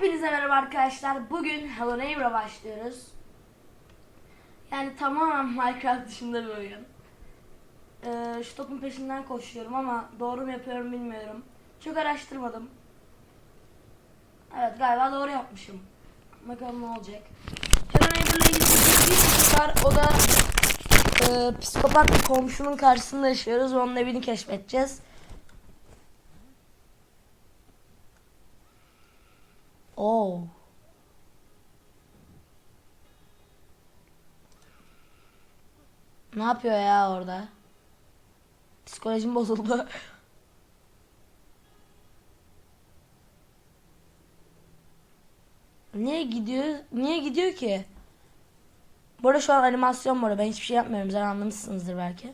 Hepinize merhaba arkadaşlar. Bugün Hello Neighbor'a başlıyoruz. Yani tamamen Minecraft dışında bir oyun. Ee, şu topun peşinden koşuyorum ama doğru mu yapıyorum bilmiyorum. Çok araştırmadım. Evet galiba doğru yapmışım. Bakalım ne olacak. Hello Neighbor'la ilgili bir var. O da e, psikopat bir komşunun karşısında yaşıyoruz onun evini keşfedeceğiz. Oo. Ne yapıyor ya orada? Psikolojim bozuldu. Niye gidiyor? Niye gidiyor ki? Bu şu an animasyon arada. Ben hiçbir şey yapmıyorum. Zaten anlamışsınızdır belki.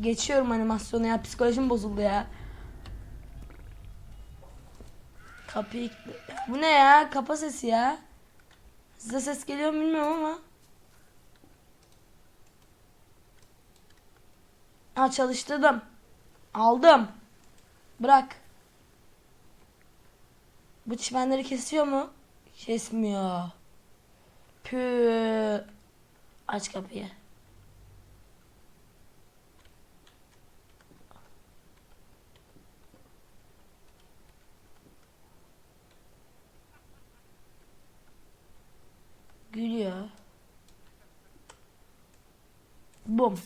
Geçiyorum animasyonu ya. Psikolojim bozuldu ya. Kapıyı... Bu ne ya? Kapa sesi ya. Size ses geliyor mu bilmiyorum ama. Ha çalıştırdım. Aldım. Bırak. Bu çimenleri kesiyor mu? Kesmiyor. Pü. Aç kapıyı. Gülüyor. Bum.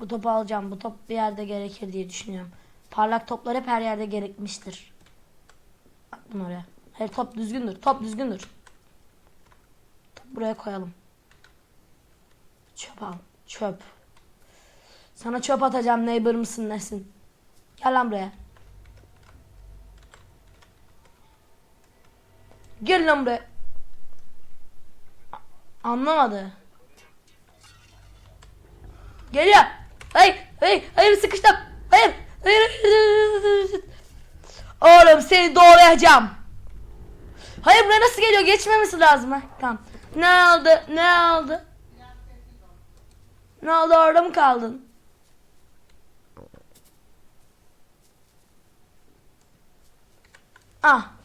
Bu topu alacağım. Bu top bir yerde gerekir diye düşünüyorum. Parlak toplar hep her yerde gerekmiştir. Attım oraya. Hayır top düzgündür. Top düzgündür. Top buraya koyalım. Çöp al. Çöp. Sana çöp atacağım neighbor mısın nesin? Gel lan buraya. Gel lan buraya. Anlamadı. Geliyor. Hayır, hayır, hayır sıkıştım. Hayır, hayır, hayır, hayır. Oğlum seni doğrayacağım. Hayır buraya nasıl geliyor? Geçmemesi lazım ha. Tamam. Ne oldu? Ne oldu? Ne oldu? Orada mı kaldın? Ah.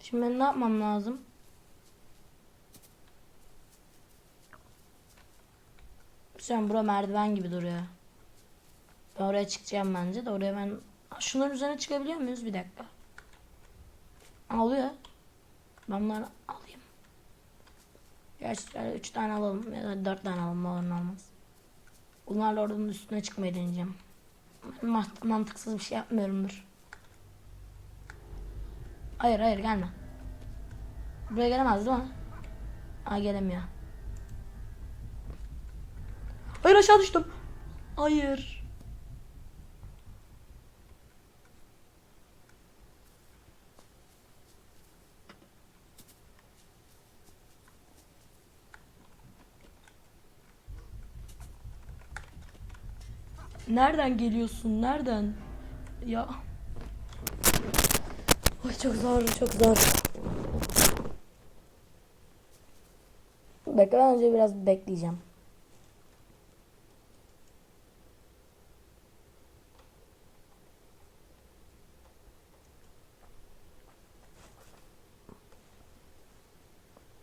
Şimdi ben ne yapmam lazım? Şu an bura merdiven gibi duruyor. Ben oraya çıkacağım bence de oraya ben... Şunların üzerine çıkabiliyor muyuz? Bir dakika. Alıyor. Ben bunları şöyle üç tane alalım ya da dört tane alalım olur olmaz. Bunlarla oradan üstüne çıkmayı deneyeceğim. Ben mant- mantıksız bir şey yapmıyorumdur. Hayır hayır gelme. Buraya gelemez değil mi? Aa gelemiyor. Hayır aşağı düştüm. Hayır. Nereden geliyorsun? Nereden? Ya. Ay çok zor, çok zor. Bekle önce biraz bekleyeceğim.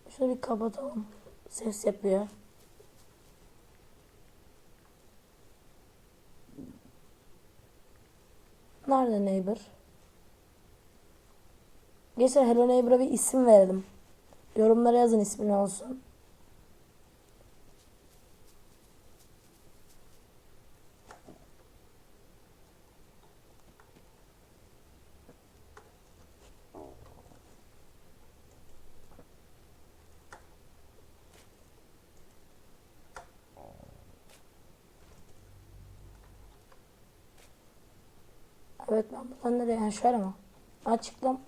Şunu bir kapatalım. Ses yapıyor. Nerede neighbor? Geçen Hello Neighbor'a bir isim verelim. Yorumlara yazın ismi ne olsun. Evet ben buradan nereye? Yani şöyle mi? Açıklam.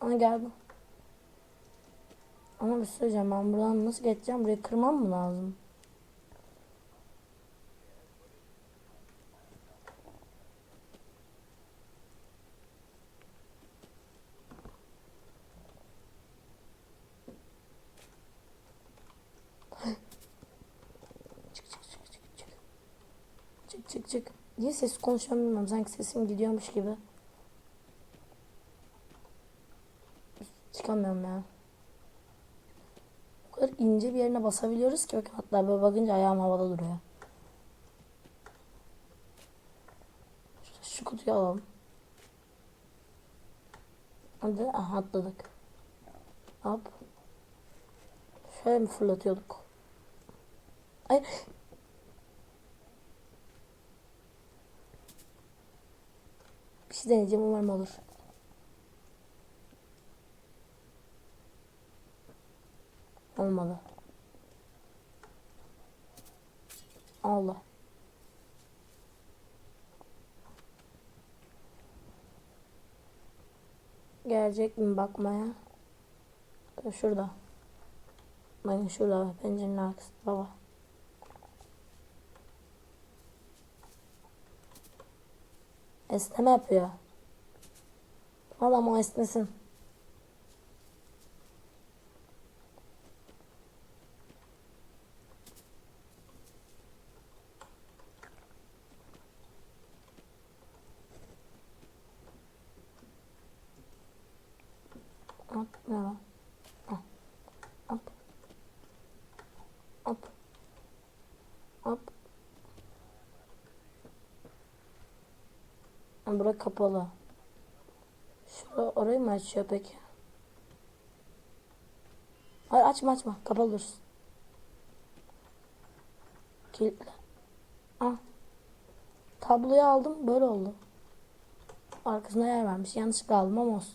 Ana geldi. Ama bir şey söyleyeceğim ben buradan nasıl geçeceğim? Burayı kırmam mı lazım? çık çık çık çık. Çık çık çık. Niye ses konuşuyorum bilmiyorum. Sanki sesim gidiyormuş gibi. Çıkamıyorum ya. O kadar ince bir yerine basabiliyoruz ki bakın hatta böyle bakınca ayağım havada duruyor. Şu, kutuyu alalım. Hadi aha, atladık. Hop. Şöyle mi fırlatıyorduk? Ay. Deneyeceğim umarım olur. Olmadı. Allah. Gelecek mi bakmaya? Şurada. Bakın şurada pencerenin arkasında baba. Esneme yapıyor. Adam o esnesin. Hop, ne var? Hop, hop, hop, hop. Bura kapalı. Şura orayı mı açıyor peki? Hayır açma açma. Kapalı dursun. Kilitle. Ah. Tabloyu aldım. Böyle oldu. Arkasına yer vermiş. Yanlışlıkla aldım ama olsun.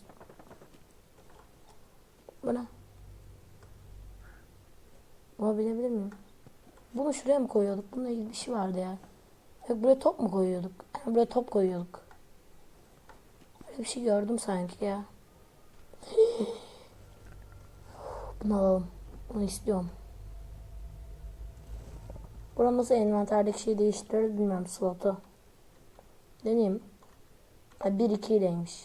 Bu ne? Bunu bilebilir miyim? Bunu şuraya mı koyuyorduk? Bununla ilgili bir şey vardı ya. Yok buraya top mu koyuyorduk? Ha, Buraya top koyuyorduk. Böyle bir şey gördüm sanki ya. Bunu alalım. Bunu istiyorum. Buram nasıl envanterdeki şeyi değiştirir bilmiyorum slotu. Deneyeyim. Ha 1-2 ileymiş.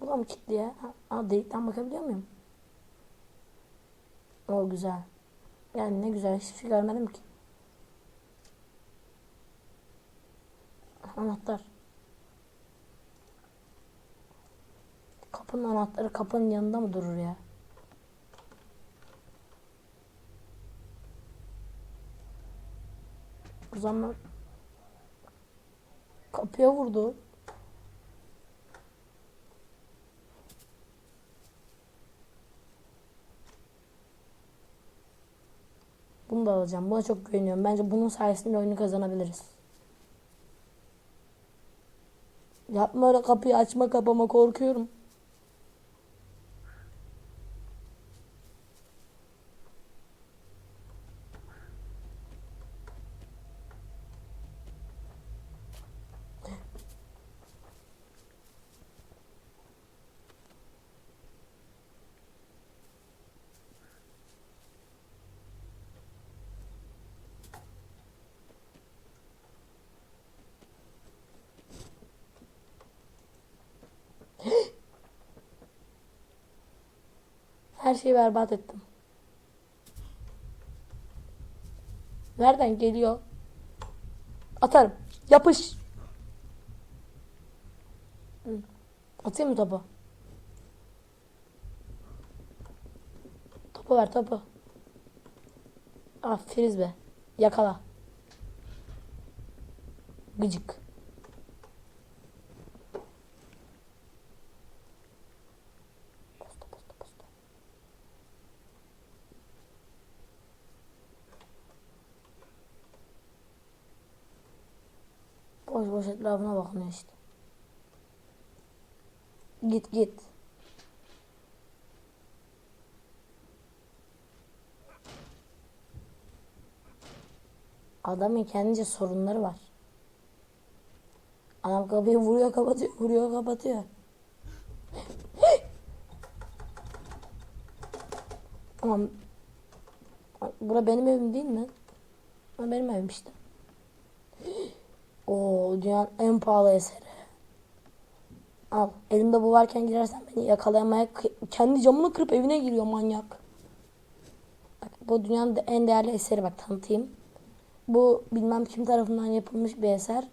Bu da mı kilitli ya? Ha, delikten bakabiliyor muyum? O güzel. Yani ne güzel. Hiçbir şey görmedim ki. Anahtar. Kapının anahtarı kapının yanında mı durur ya? O zaman kapıya vurdu. Bunu da alacağım. Buna çok güveniyorum. Bence bunun sayesinde oyunu kazanabiliriz. Yapma öyle kapıyı açma kapama korkuyorum. Her şeyi berbat ettim. Nereden geliyor? Atarım. Yapış. Atayım mı topu? Topu ver topu. Ah frizbe. Yakala. Gıcık. boş etrafına bakın işte. Git git. Adamın kendince sorunları var. Adam kapıyı vuruyor kapatıyor, vuruyor kapatıyor. Tamam. Bura benim evim değil mi? Ha, benim evim işte. Oo dünyanın en pahalı eseri. Al. Elimde bu varken girersen beni yakalayamaya kendi camını kırıp evine giriyor manyak. Bak bu dünyanın en değerli eseri bak tanıtayım. Bu bilmem kim tarafından yapılmış bir eser.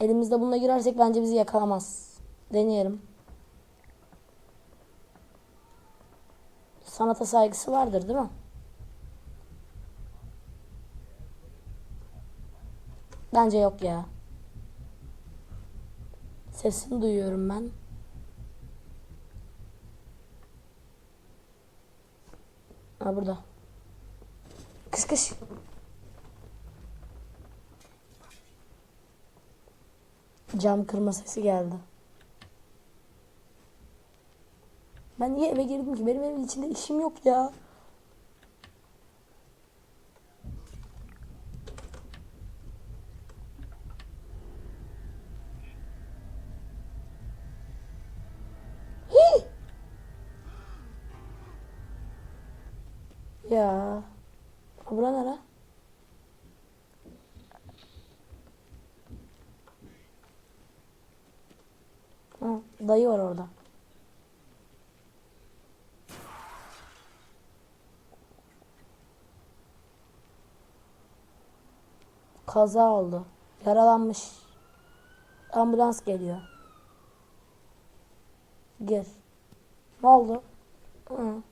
Elimizde bununla girersek bence bizi yakalamaz. Deneyelim. Sanata saygısı vardır değil mi? Bence yok ya. Sesini duyuyorum ben. Ha burada. Kış kış. Cam kırma sesi geldi. Ben niye eve girdim ki? Benim evin içinde işim yok ya. Hii! Ya. Abla nere? Ha, dayı var orada. Kaza oldu. Yaralanmış. Ambulans geliyor. Gir. Ne oldu? Hı.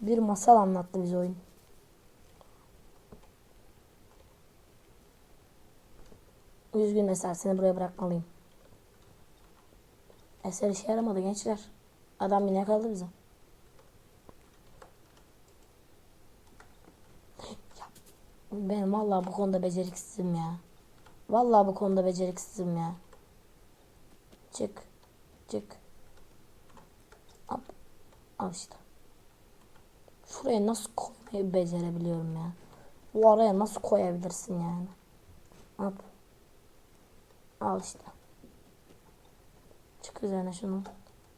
Bir masal anlattı bize oyun. Üzgün Eser seni buraya bırakmalıyım. Eser işe yaramadı gençler. Adam yine kaldı bize. Ya, Ben vallahi bu konuda beceriksizim ya. Vallahi bu konuda beceriksizim ya. Çık. Çık. Hop. Al işte. Şuraya nasıl koymayı becerebiliyorum ya. Bu araya nasıl koyabilirsin yani. Hop. Al işte. Çık üzerine şunu.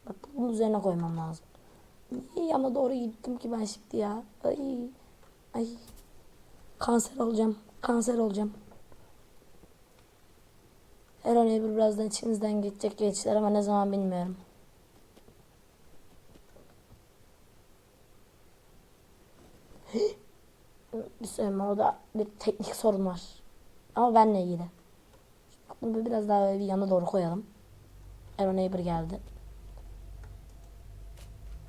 Bak bunun üzerine koymam lazım. Niye yana doğru gittim ki ben şimdi ya? Ay. Ay. Kanser olacağım. Kanser olacağım. Her an bir birazdan içimizden geçecek gençler ama ne zaman bilmiyorum. bir söyleme o da bir teknik sorun var. Ama benle ilgili. Bunu biraz daha bir yana doğru koyalım. Aaron Neighbor geldi.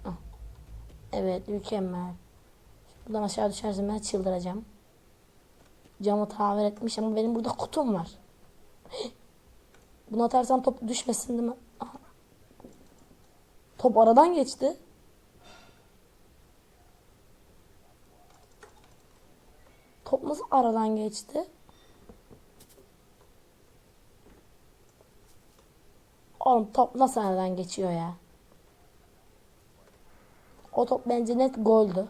Ah. Evet mükemmel. Buradan aşağı düşersem ben çıldıracağım. Camı tamir etmiş ama benim burada kutum var. Bunu atarsam top düşmesin değil mi? Aha. Top aradan geçti. Top nasıl aradan geçti? Oğlum top nasıl aradan geçiyor ya? O top bence net goldü.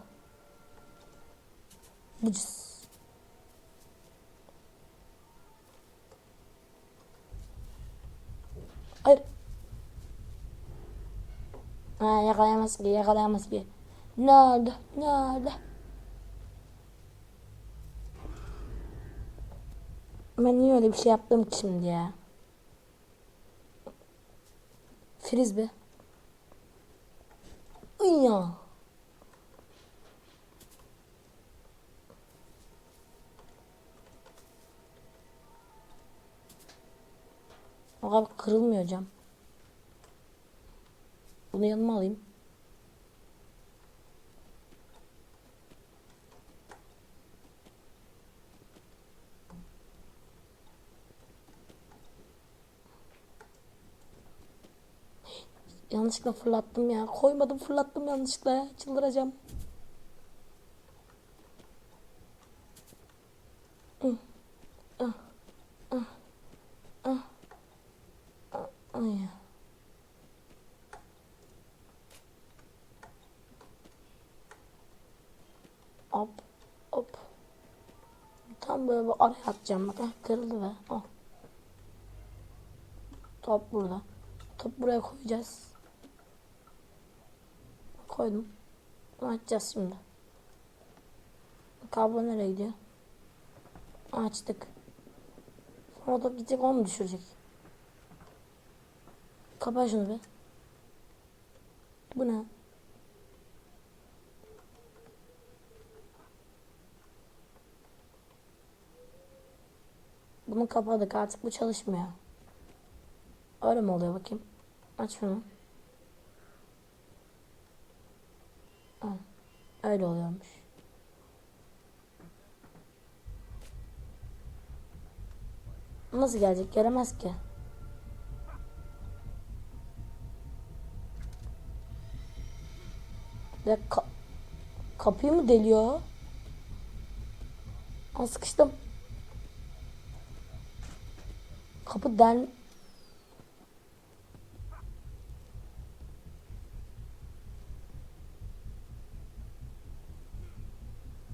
Bıcıs. Hayır. Ha yakalayamaz ki yakalayamaz ki. Ne oldu? Ne oldu? Ben niye öyle bir şey yaptım ki şimdi ya? Frisbee. Ay ya. Kadar kırılmıyor cam. Bunu yanıma alayım. Yanlışlıkla fırlattım ya. Koymadım fırlattım yanlışlıkla ya. Çıldıracağım. Ah. Ah. Ah. Ah. Hop. Hop. Tam böyle bir araya atacağım bak. Heh, kırıldı be. Oh. Top burada. Top buraya koyacağız. Koydum. Bunu açacağız şimdi. Kablo nereye gidiyor? Açtık. Sonra da gidecek onu düşürecek? Kapa şunu be. Bu ne? Bunu kapadık artık bu çalışmıyor. Öyle mi oluyor bakayım? Aç şunu. Öyle oluyormuş. Nasıl gelecek? Gelemez ki. Ya ka- kapıyı mı deliyor? Aa, sıkıştım. Kapı del...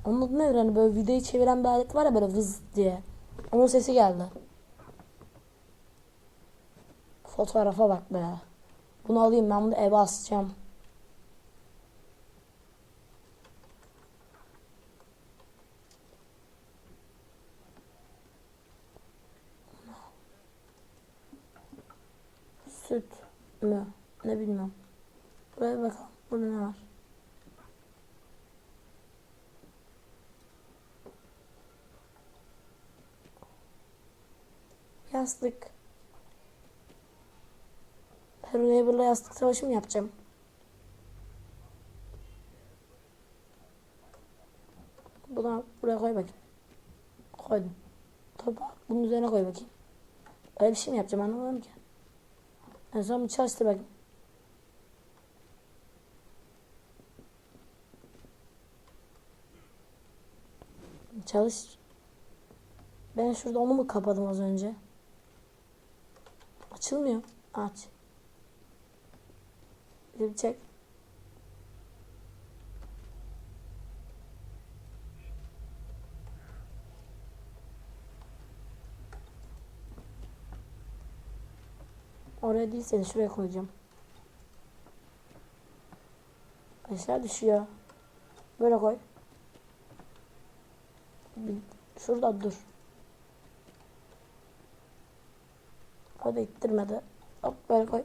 Onun adı nedir? Hani böyle videoyu çeviren bir alet var ya böyle vız diye. Onun sesi geldi. Fotoğrafa bak be. Bunu alayım ben bunu eve asacağım. Süt mü? Ne bilmem. Buraya bakalım. Burada ne var? Yastık. Hello Neighbor'la yastık savaşı mı yapacağım? Buna buraya koy bakayım. Koydum. Topu bunun üzerine koy bakayım. Öyle bir şey mi yapacağım anlamadım ki. En son bir çalıştır bakayım. Çalış. Ben şurada onu mu kapadım az önce? Açılmıyor. Aç. Bir çek. Oraya değil seni şuraya koyacağım. Aşağı düşüyor. Böyle koy. Şurada dur. O da ittirmedi. Hop böyle koy.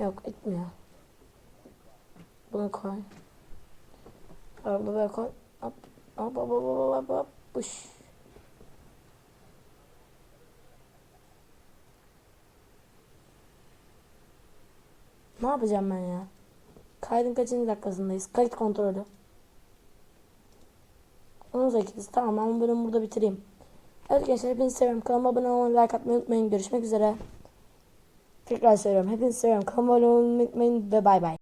Yok itmiyor. Bunu koy. Arada böyle koy. Hop hop hop hop hop hop hop. Uş. Ne yapacağım ben ya? Kaydın kaçıncı dakikasındayız? Kayıt kontrolü. 18. Tamam ben bölümü burada bitireyim. Gençler hepinizi seviyorum. Kanalıma abone olmayı, like atmayı unutmayın. Görüşmek üzere. Tekrar söylüyorum. Hepinizi seviyorum. Kanalıma abone olmayı unutmayın ve bay bay.